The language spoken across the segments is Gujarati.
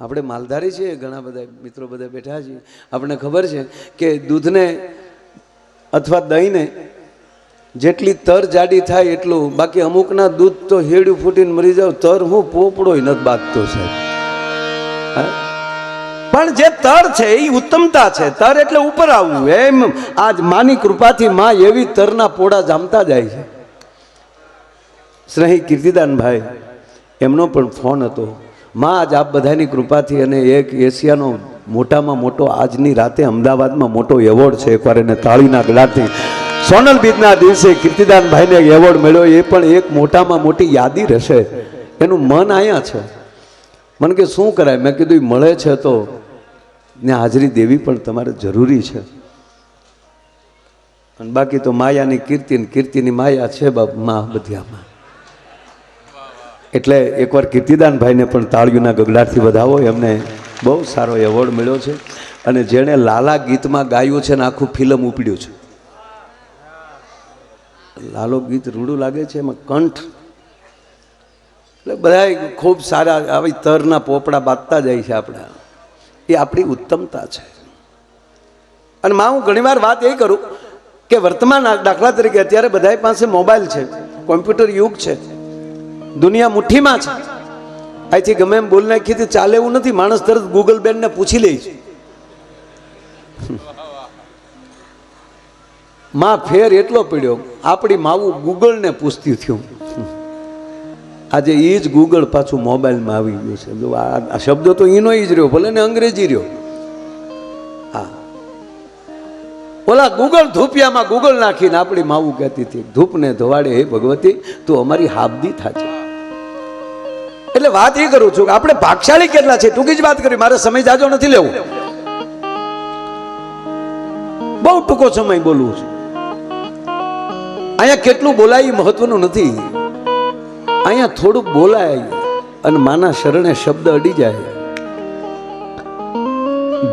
આપણે માલધારી છીએ, ઘણા બધા મિત્રો બધા બેઠા છીએ. આપણને ખબર છે કે દૂધને અથવા દહીંને જેટલી તર જાડી થાય એટલું. બાકી અમુકના દૂધ તો હેડું ફૂટીને મરી જાવ, તર હું પોપડોય નથી બાંધતો સાહેબ. પણ જે તર છે એ ઉત્તમતા છે. તર એટલે ઉપર આવવું. એમ આજ માની કૃપાથી માં એવી તરના પોડા જામતા જાય છે. સ્નેહી કીર્તિદાનભાઈ, એમનો પણ ફોન હતો. માં, આજ આપ બધાની કૃપાથી અને એક એશિયાનો મોટામાં મોટો, આજની રાતે અમદાવાદમાં મોટો એવોર્ડ છે. એકવાર એને તાળીના ગળાથી સોનલ બીજના દિવસે કીર્તિદાનભાઈને એવોર્ડ મળ્યો. એ પણ એક મોટામાં મોટી યાદી રહેશે. એનું મન અહીંયા છે. મને કે, શું કરાય? મેં કીધું "ઈ મળે છે તો. ને હાજરી દેવી પણ તમારે જરૂરી છે. અને બાકી તો માયાની કીર્તિ કીર્તિની માયા છે બાપ બધી બધ્યામાં એટલે એકવાર કીર્તિદાનભાઈને પણ તાળીઓના ગગડાટથી વધાવો, એમને બહુ સારો એવોર્ડ મળ્યો છે. અને જેણે લાલા ગીતમાં ગાયું છે ને આખું ફિલ્મ ઉપડ્યું છે. લાલો ગીત રૂડું લાગે છે એમાં કંઠ. એટલે બધા ખૂબ સારા આવી તરના પોપડા બાંધતા જાય છે આપણા. એ આપણી ઉત્તમતા છે. અને માં, હું ઘણીવાર વાત એ કરું કે વર્તમાન દાખલા તરીકે અત્યારે બધા પાસે મોબાઈલ છે, કોમ્પ્યુટર યુગ છે. દુનિયા મુઠ્ઠીમાં છે. અહીંથી ગમે એમ બોલ નાખી ચાલે એવું નથી. માણસ તરત ગૂગલ બેનને પૂછી લે છે. માં ફેર એટલો પડ્યો, આપણી માવું ગૂગલને પૂછતી થયું. આજે એ જ ગૂગલ પાછું મોબાઈલમાં આવી ગયું છે. આ શબ્દો તો એનો જ રહ્યો, ભલે ને અંગ્રેજી રહ્યો. હા. ઓલા ગૂગલ ધૂપિયામાં ગૂગલ નાખીને આપણી માવું કહેતી હતી, ધૂપને ધોવાડે હે ભગવતી, તું અમારી હાબદી થાજે એટલે વાત એ કરું છું કે આપણે ભાગશાળી કેટલા છે? ટૂંકી જ વાત કરી, મારે સમય જાજો નથી લેવું. બહુ ટૂંકો સમય બોલવું છે. અહીંયા કેટલું બોલાય મહત્વનું નથી. અહીંયા થોડુંક બોલાય અને માના શરણે શબ્દ અડી જાય.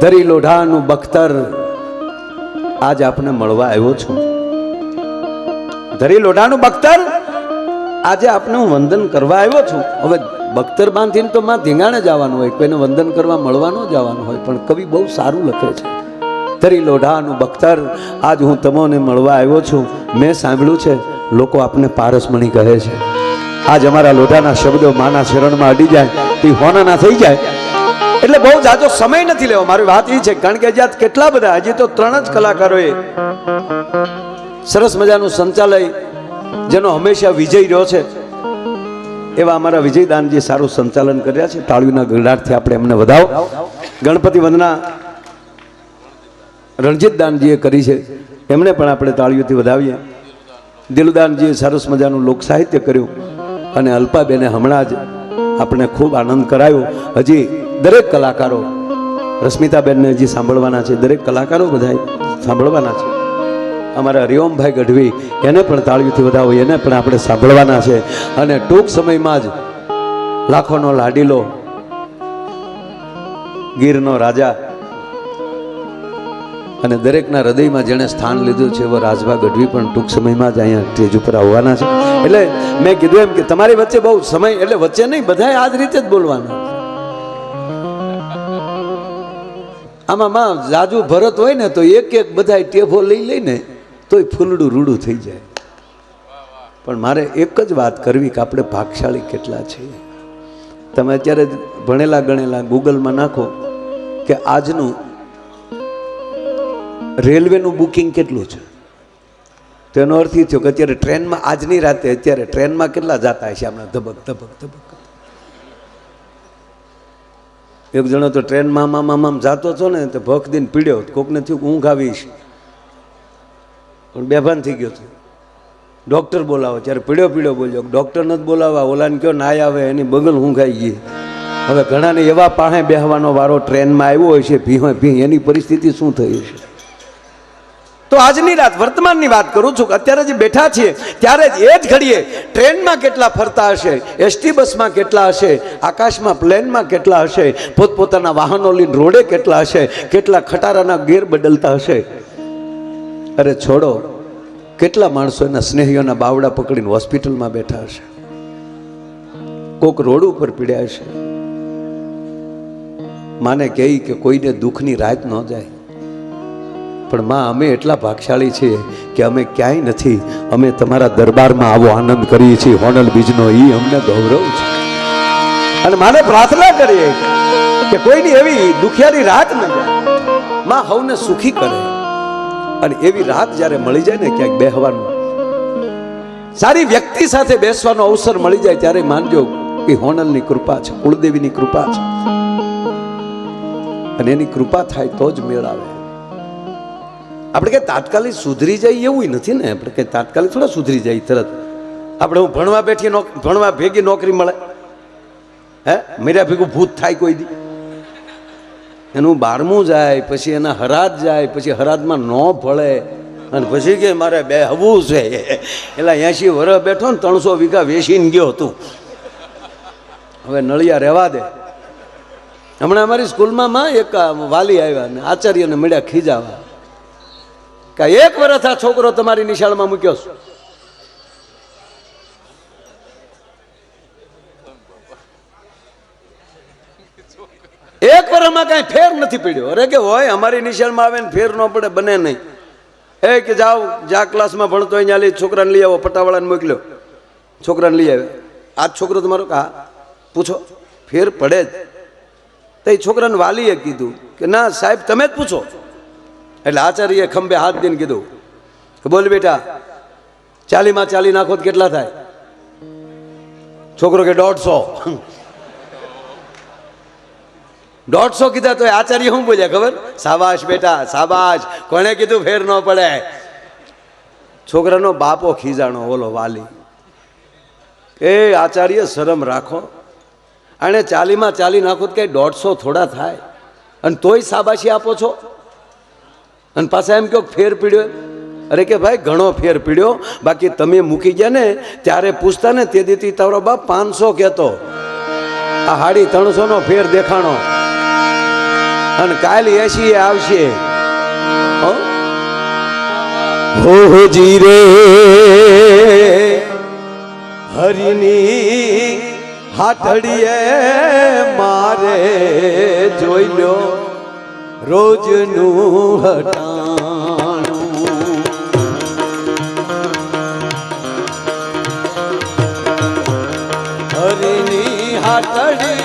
ધરી લોઢાનું બખ્તર આજ આપને મળવા આવ્યો છું. ધરી લોઢાનું બખ્તર આજે આપને હું વંદન કરવા આવ્યો છું. હવે બખ્તર બાંધીને તો માં ધીંગાણે જવાનું હોય, કોઈને વંદન કરવા મળવાનું જવાનું હોય, પણ કવિ બહુ સારું લખે છે. ધરી લોઢાનું બખ્તર આજ હું તમોને મળવા આવ્યો છું. મેં સાંભળ્યું છે, લોકો આપને પારસમણી કહે છે. આજ અમારા લોઢાના શબ્દો માના શરણમાં અડી જાય, તે હોનાના થઈ જાય. એટલે બહુ જાજો સમય નથી લેવો. મારી વાત એ છે, કારણ કે હજી કેટલા બધા, હજી તો ત્રણ જ કલાકારોએ સરસ મજાનું સંચાલય જેનો હંમેશા વિજય રહ્યો છે. એવા અમારા વિજયદાનજી સારું સંચાલન કર્યા છે. તાળીના ગળાટથી આપણે એમને વધાવો. ગણપતિ વંદના રણજીત દાનજીએ કરી છે. એમને પણ આપણે તાળીઓથી વધાવીએ. દિલદાનજીએ સરસ મજાનું લોક સાહિત્ય કર્યું અને અલ્પાબેને હમણાં જ આપણે ખૂબ આનંદ કરાયો. હજી દરેક કલાકારો, રશ્મિતાબેનને હજી સાંભળવાના છે. દરેક કલાકારો બધા સાંભળવાના છે. અમારા હરિઓમભાઈ ગઢવી એને પણ તાળીઓથી વધાવો, એને પણ આપણે સાંભળવાના છે. અને ટૂંક સમયમાં જ લાખોનો લાડીલો ગીરનો રાજા અને દરેકના હૃદયમાં જેણે સ્થાન લીધું છે, એવો રાજભા ગઢવી પણ ટૂંક સમયમાં જ અહીંયા સ્ટેજ ઉપર આવવાના છે. એટલે મેં કીધું એમ કે તમારી વચ્ચે બહુ સમય, એટલે વચ્ચે નહીં બધા આ જ રીતે જ બોલવાના. આમાં માં જાજુ ભરત હોય ને, તો એક એક બધા ટેફો લઈ લઈને તોય ફૂલડું રૂડું થઈ જાય. પણ મારે એક જ વાત કરવી કે આપણે ભાગશાળી કેટલા છીએ. તમે અત્યારે ભણેલા ગણેલા ગૂગલમાં નાખો કે આજનું રેલવેનું બુકિંગ કેટલું છે. તેનો અર્થ એ થયો કે અત્યારે ટ્રેનમાં આજની રાતે અત્યારે ટ્રેનમાં કેટલા જતા હશે હમણાં ધબક ધબક ધબક. એક જણો તો ટ્રેનમાં મામ આમ જાતો હતો ને તો ભખ દિન પીડ્યો, કોકને થયું ઊંઘ આવીશ પણ બેભાન થઈ ગયો હતો ડૉક્ટર બોલાવો, જ્યારે પીળ્યો પીળ્યો બોલ્યો ડૉક્ટર નથી બોલાવવા, ઓલાને કયો ના આવે, એની બગલ ઊંઘાઈ ગઈ. હવે ઘણાને એવા પાસે બેહવાનો વારો ટ્રેનમાં આવ્યો હોય છે ભી હોય ભી એની પરિસ્થિતિ શું થઈ છે તો આજની રાત વર્તમાનની વાત કરું છું અત્યારે જે બેઠા છીએ, ત્યારે જ એ જ ઘડીએ ટ્રેનમાં કેટલા ફરતા હશે, એસટી બસમાં કેટલા હશે, આકાશમાં પ્લેનમાં કેટલા હશે, પોતપોતાના વાહનો લઈને રોડે કેટલા હશે, કેટલા ખટારાના ગેર બદલતા હશે? અરે છોડો, કેટલા માણસો એના સ્નેહીઓના બાવડા પકડીને હોસ્પિટલમાં બેઠા હશે? કોક રોડ ઉપર પીડ્યા હશે? માને કહે કે કોઈને દુઃખની રાત ન જાય. પણ માં, અમે એટલા ભાગશાળી છીએ કે અમે ક્યાંય નથી. અમે તમારા દરબારમાં આવો આનંદ કરીએ છીએ. હોનલ બીજનો એ અમને ગૌરવ છે. અને માને પ્રાર્થના કરીએ કે કોઈની એવી દુખિયારી રાત ન જાય. માં, હવને સુખી કરે. અને એવી રાત જ્યારે મળી જાય ને ક્યાંક બેહવાનું, સારી વ્યક્તિ સાથે બેસવાનો અવસર મળી જાય ત્યારે માનજો કે હોનલની કૃપા છે, કુળદેવીની કૃપા છે. અને એની કૃપા થાય તો જ મેળ આવે. આપણે કે તાત્કાલિક સુધરી જાય એવું નથી ને, આપણે કે તાત્કાલિક થોડા સુધરી જાય તરત. આપણે હું ભણવા બેઠી ભણવા ભેગી નોકરી મળે. હે? મેરા ભેગું ભૂત થાય કોઈ દી. એનું બારમું જાય, પછી એના હરાજ જાય, પછી હરાજમાં ન ભળે, અને પછી કે મારે બે હવું છે. એટલે એસી વર્ષ બેઠો ને ત્રણસો વીઘા વેચીને ગયો હતું હવે નળિયા રહેવા દે. હમણાં અમારી સ્કૂલમાં માં એક વાલી આવ્યા ને, આચાર્યને મળ્યા ખીજાવા. કે એક વર્ષ આ છોકરો તમારી નિશાળમાં મૂક્યો છે. એક વર્ષમાં કાંઈ ફેર નથી પડ્યો. અરે કે હોય, અમારી નિશાળમાં આવે ને ફેર ન પડે, બને નહીં. એ કે જાઓ, જા ક્લાસમાં ભણતો અહીંયા લઈ છોકરાને લઈ આવો પટાવાળાને મોકલ્યો. છોકરાને લઈ આવે આ છોકરો તમારો? હા. પૂછો. ફેર પડે જ. તો એ છોકરાને વાલીએ કીધું કે, ના, સાહેબ, તમે જ પૂછો. એટલે આચાર્યએ ખંભે હાથ દઈને કીધું કે, બોલ બેટા, ચાલીમાં ચાલી નાખો કેટલા થાય? છોકરો કે, દોઢસો. દોઢસો કીધા તો આચાર્ય શું બોલ્યા ખબર? સાબાશ બેટા, સાબાશ. કોણે કીધું ફેર ન પડે? છોકરાનો બાપો ખીજાણો, ઓલો વાલી. એ આચાર્ય શરમ રાખો. અને ચાલીમાં ચાલી નાખો કઈ દોઢસો થોડા થાય. અને તોય સાબાશી આપો છો. અને પાછા એમ કહો કે ફેર પીડ્યો. અરે કે ભાઈ, ઘણો ફેર પીડ્યો. બાકી તમે મૂકી ગયા ને, ત્યારે પૂછતા ને તે દીધી તારો બાપ પાંચસો કહેતો. આ હાડી ત્રણસો નો ફેર દેખાણો. અને કાલ એસી આવશે. હો? હો, જી રે. હરિની હાથડીએ મારે જોઈ લો રોજનું હટાણું. હરિની હાથડીએ